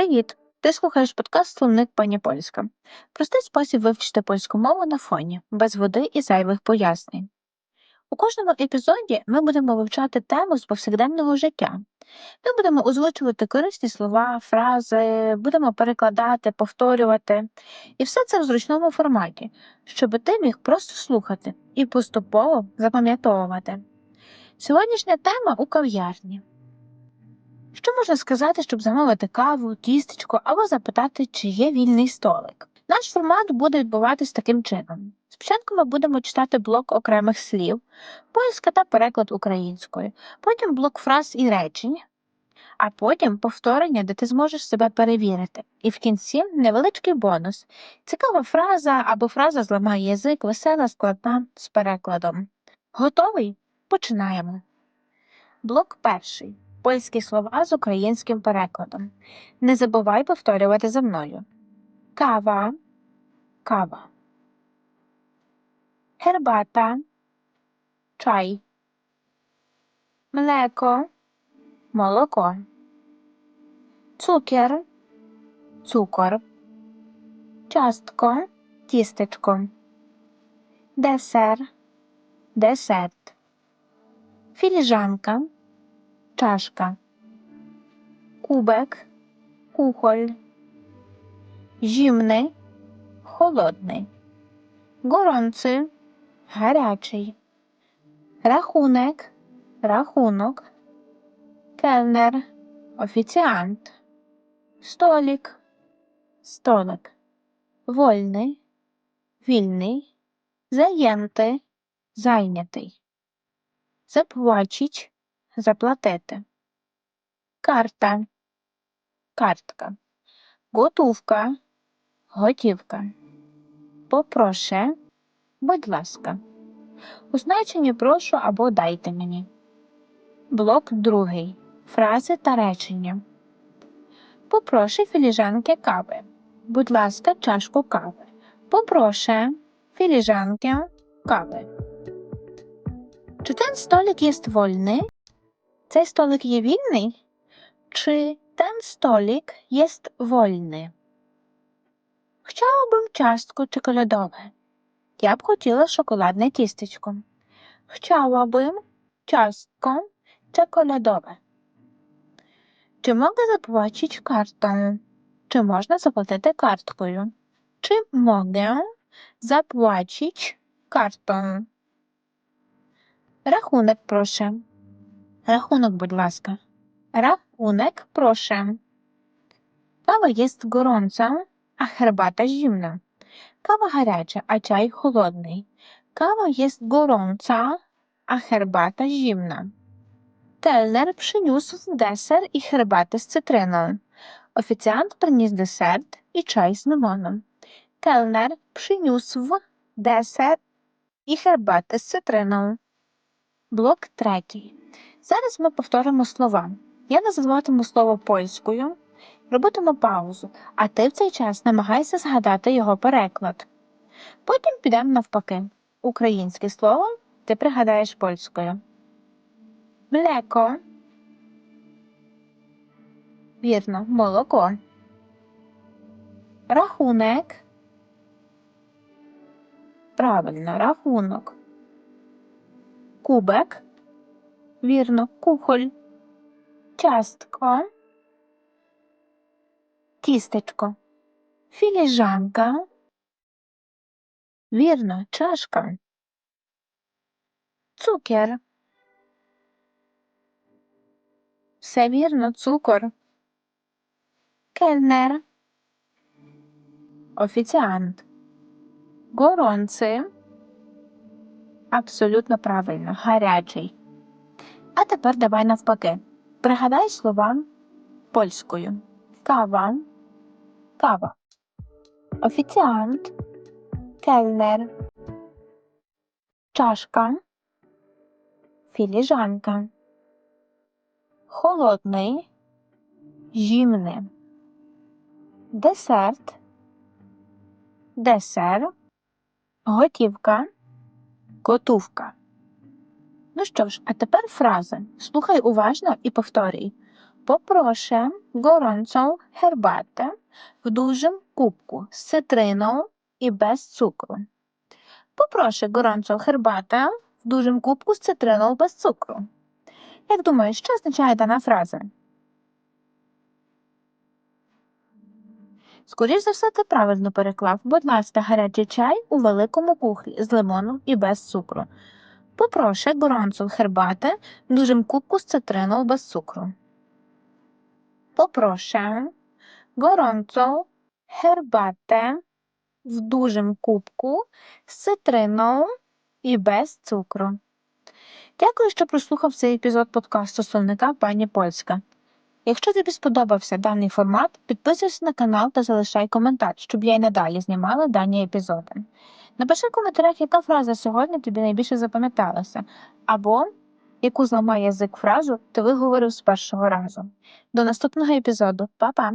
Привіт! Ти слухаєш подкаст Словник пані Польська. Простий спосіб вивчити польську мову на фоні, без води і зайвих пояснень. У кожному епізоді ми будемо вивчати тему з повсякденного життя. Ми будемо озвучувати корисні слова, фрази, будемо перекладати, повторювати. І все це в зручному форматі, щоб ти міг просто слухати і поступово запам'ятовувати. Сьогоднішня тема у кав'ярні. Що можна сказати, щоб замовити каву, тістечко або запитати, чи є вільний столик? Наш формат буде відбуватись таким чином. Спочатку ми будемо читати блок окремих слів, поиска та переклад українською, потім блок фраз і речень, а потім повторення, де ти зможеш себе перевірити. І в кінці невеличкий бонус. Цікава фраза або фраза зламає язик, весела, складна з перекладом. Готовий? Починаємо. Блок перший. Польські слова з українським перекладом. Не забувай повторювати за мною. Кава, кава. Гербата, чай. Млеко, молоко. Цукер, цукор. Частко, тістечко. Десер, десерт. Філіжанка, czaszka, kubek, kuchol, zimny, холодний, gorący, гарячий, рахунок, рахунок, келнер, офіціант, столик, столик, вольний, вільний, зайнятий, зайнятий, заплачить, заплатити. Карта, картка, готовка, готівка. Попроше, будь ласка. У значенні прошу або дайте мені. Блок другий. Фрази та речення. Попрошу філіжанки кави. Будь ласка, чашку кави. Попрошу філіжанки кави. Чи ten столик jest wolny? Цей столик є вільний? Чи ten столик jest wolny? Chciałabym ciastko czekoladowe. Я б хотіла шоколадне тістечко. Chciałabym ciastko czekoladowe. Чи mogę zapłacić kartą? Czy można заплатити карткою? Czy mogę zapłacić kartą? Рахунок, прошу. Рахунок, будь ласка. Рахунок, proszę. Кава jest gorąca, a herbata zimna. Кава гаряча, а чай холодний. Кава jest gorąca, a herbata zimna. Kelner przyniósł deser i herbatę z cytryną. Oficjant przyniósł desert i czaj z limonem. Kelner przyniósł deser і herbatę з цитриною. Блок третій. Зараз ми повторимо слова. Я називатиму слово польською, робитиму паузу, а ти в цей час намагайся згадати його переклад. Потім підемо навпаки. Українське слово ти пригадаєш польською. Млеко. Вірно, молоко. Рахунок. Правильно, рахунок. Кубик. Вірно, кухоль. Ciastko. Тістечко. Філіжанка. Вірно, чашка. Цукер. Все вірно, цукор. Кельнер. Офіціант. Горонци. Абсолютно правильно. Гарячий. А тепер давай навпаки. Пригадай слова польською. Кава, кава. Офіціант, кельнер, чашка, філіжанка. Холодний, зімний. Десерт, десер, готівка, готувка. Ну що ж, а тепер фрази. Слухай уважно і повторюй. Poproszę gorącą herbatę w dużym kubku z cytryną i bez cukru. Poproszę gorącą herbatę в dużym kubku з цитриnou без цукру. Як думаєш, що означає дана фраза? Скоріш за все, ти правильно переклав. Будь ласка, гарячий чай у великому кухлі з лимоном і без цукру. Попрошу gorącą herbatę w dużym kubku z cytryną bez cukru. Poproszę gorącą herbatę w dużym kubku з цитрином і без цукру. Дякую, що прослухав цей епізод подкасту словника пані Польська. Якщо тобі сподобався даний формат, підписуйся на канал та залишай коментар, щоб я й надалі знімала дані епізоди. Напиши в коментарях, яка фраза сьогодні тобі найбільше запам'яталася, або яку зламає язик фразу ти виговорив з першого разу. До наступного епізоду. Па-па!